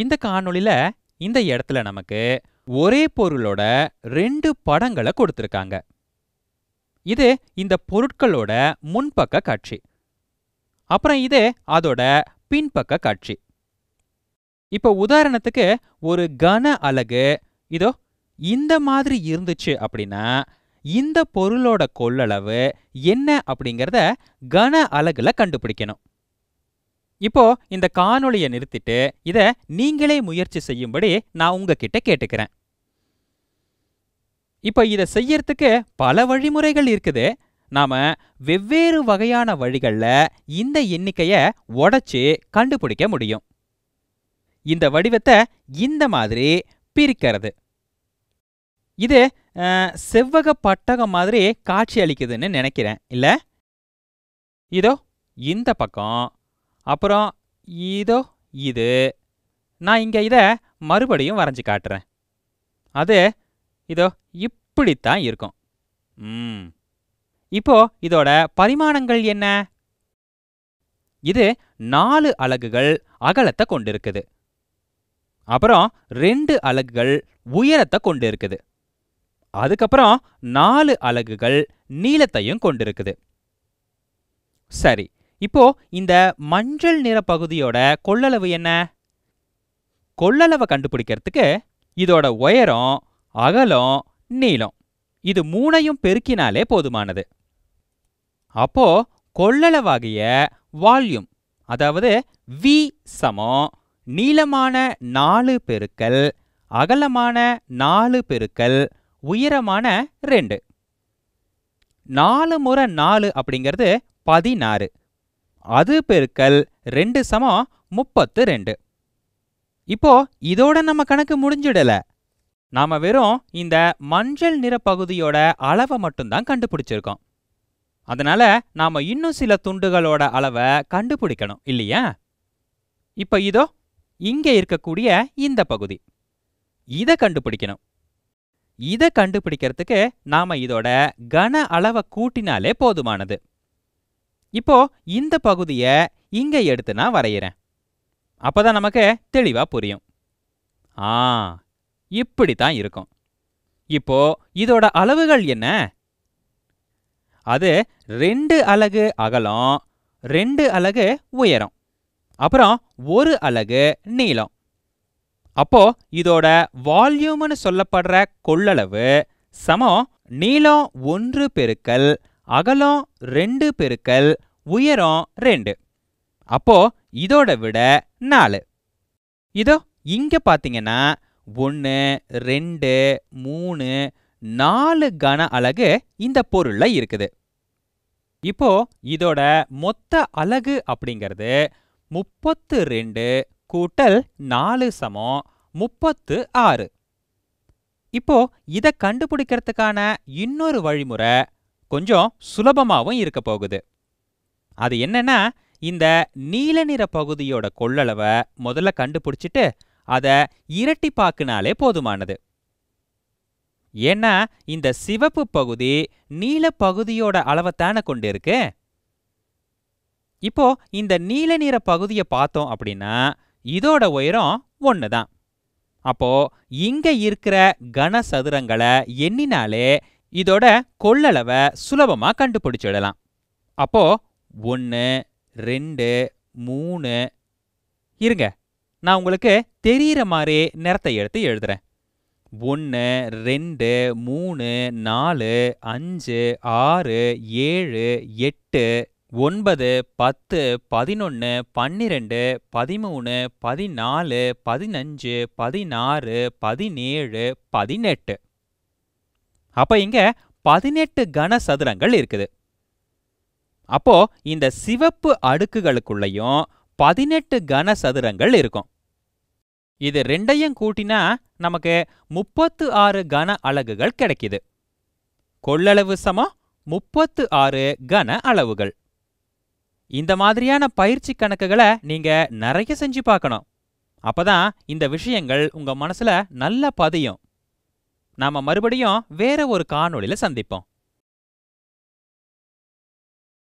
இந்த காணொளியில இந்த இடத்துல நமக்கு ஒரே பொருளோட ரெண்டு படங்களை கொடுத்திருக்காங்க. இது இந்த பொருட்களோட முன்பக்க காட்சி. அப்புறம் இது அதோட பின்பக்க காட்சி. இப்போ உதாரணத்துக்கு ஒரு கன அலகு இதோ இந்த மாதிரி இருந்துச்சு அப்படின்னா இந்த பொருளோட கொள்ளளவு என்ன அப்படிங்கறத கன அலகுல கண்டுபிடிக்கணும். இப்போ இந்த காணொளியை நிறுத்திட்டு இத நீங்களே முயற்சி செய்யும்படி நான் உங்ககிட்ட கேட்டுக்கிறேன். இப்போ இதை செய்யறதுக்கு பல வழிமுறைகள் இருக்குது. நாம வெவ்வேறு வகையான வழிகள்ல இந்த எண்ணிக்கைய உடைச்சு கண்டுபிடிக்க முடியும். இந்த வடிவத்தை இந்த மாதிரி பிரிக்கிறது. இது செவ்வக பட்டகம் மாதிரி காட்சி அளிக்குதுன்னு நினைக்கிறேன். இல்ல? இதோ இந்த பக்கம் அப்புறம் இதோ இது. நான் இங்க இத மறுபடியும் வரைஞ்சு காட்டுறேன். அது இதோ இப்படித்தான் இருக்கும். ம். இப்போ இதோட பரிமாணங்கள் என்ன? இது நாலு அலகுகள் அகலத்தை கொண்டிருக்குது. அப்புறம் ரெண்டு அலகுகள் உயரத்தை கொண்டிருக்குது. அதுக்கப்புறம் நாலு அலகுகள் நீளத்தையும் கொண்டிருக்குது. சரி இப்போ இந்த மஞ்சள் நிற பகுதியோட கொள்ளளவு என்ன? கொள்ளளவை கண்டுபிடிக்கிறதுக்கு இதோட உயரம் அகலம் நீளம். இது மூணையும் பெருக்கினாலே போதுமானது. அப்போ கொள்ளளவாகிய வால்யூம் அதாவது வி சமம் நீளமான நாலு பெருக்கல் அகலமான நாலு பெருக்கல் உயரமான ரெண்டு. நாலு முறை நாலு அப்படிங்கிறது பதினாறு. அது பெருக்கல் ரெண்டு சமம் முப்பத்து ரெண்டு. இப்போ இதோட நம்ம கணக்கு முடிஞ்சிடல. நாம வெறும் இந்த மஞ்சள் நிற பகுதியோட அளவை மட்டும்தான் கண்டுபிடிச்சிருக்கோம். அதனால நாம இன்னும் சில துண்டுகளோட அளவை கண்டுபிடிக்கணும் இல்லையா? இப்ப இதோ இங்க இருக்கக்கூடிய இந்த பகுதி. இத கண்டுபிடிக்கணும். இத கண்டுபிடிக்கிறதுக்கு நாம இதோட கன அளவை கூட்டினாலே போதுமானது. இப்போ இந்த பகுதிய இங்க எடுத்து நான் வரைகிறேன் அப்பதான் நமக்கு தெளிவா புரியும். ஆ இப்படி தான் இருக்கும். இப்போ இதோட அளவுகள் என்ன? அது ரெண்டு அலகு அகலம் ரெண்டு அலகு உயரம் அப்புறம் ஒரு அலகு நீளம். அப்போ இதோட வால்யூம்னு சொல்லப்படுற கொள்ளளவு சமம் நீளம் ஒன்று பெருக்கல் அகலம் ரெண்டு பெருக்கல் உயரம் ரெண்டு. அப்போ இதோட விட நாலு. இதோ இங்க பாத்தீங்கன்னா ஒன்று ரெண்டு மூணு நாலு கன அலகு இந்த பொருள்ல இருக்குது. இப்போ இதோட மொத்த அலகு அப்படிங்கிறது முப்பத்து ரெண்டு கூட்டல் நாலு சமம் முப்பத்து ஆறு. இப்போ இத கண்டுபிடிக்கிறதுக்கான இன்னொரு வழிமுறை கொஞ்சம் சுலபமாவும் இருக்க போகுது. அது என்னன்னா இந்த நீல நிற பகுதியோட கொள்ளளவை முதல்ல கண்டுபிடிச்சிட்டு அதை இரட்டிப்பாக்குனாலே போதுமானது. ஏன்னா இந்த சிவப்பு பகுதி நீல பகுதியோட அளவைத்தானே கொண்டு இருக்கு இப்போ இந்த நீல நிற பகுதியை பார்த்தோம் அப்படின்னா இதோட உயரம் ஒன்று தான் அப்போ இங்க இருக்கிற கனசதுரங்களை எண்ணினாலே இதோட கொள்ளளவை சுலபமா கண்டுபிடிச்சிடலாம். அப்போ ஒன்று ரெண்டு மூணு. இருங்க நான் உங்களுக்கு தெரிகிற மாதிரி நிறத்தை எடுத்து எழுதுறேன். ஒன்று ரெண்டு மூணு நாலு அஞ்சு ஆறு ஏழு எட்டு ஒன்பது பத்து பதினொன்று பன்னிரெண்டு பதிமூணு பதினாலு பதினஞ்சு பதினாறு பதினேழு பதினெட்டு. அப்ப இங்க பதினெட்டு கன சதுரங்கள் இருக்குது. அப்போ இந்த சிவப்பு அடுக்குகளுக்குள்ளேயும் பதினெட்டு கன சதுரங்கள் இருக்கும். இது ரெண்டையும் கூட்டினா நமக்கு முப்பத்து ஆறு கன அலகுகள் கிடைக்குது. கொள்ளளவு சமம் முப்பத்து ஆறு கன அளவுகள். இந்த மாதிரியான பயிற்சி கணக்குகளை நீங்க நிறைய செஞ்சு பார்க்கணும். அப்பதான் இந்த விஷயங்கள் உங்க மனசுல நல்லா பதியும். நாம மறுபடியும் வேற ஒரு காணொளியில சந்திப்போம்.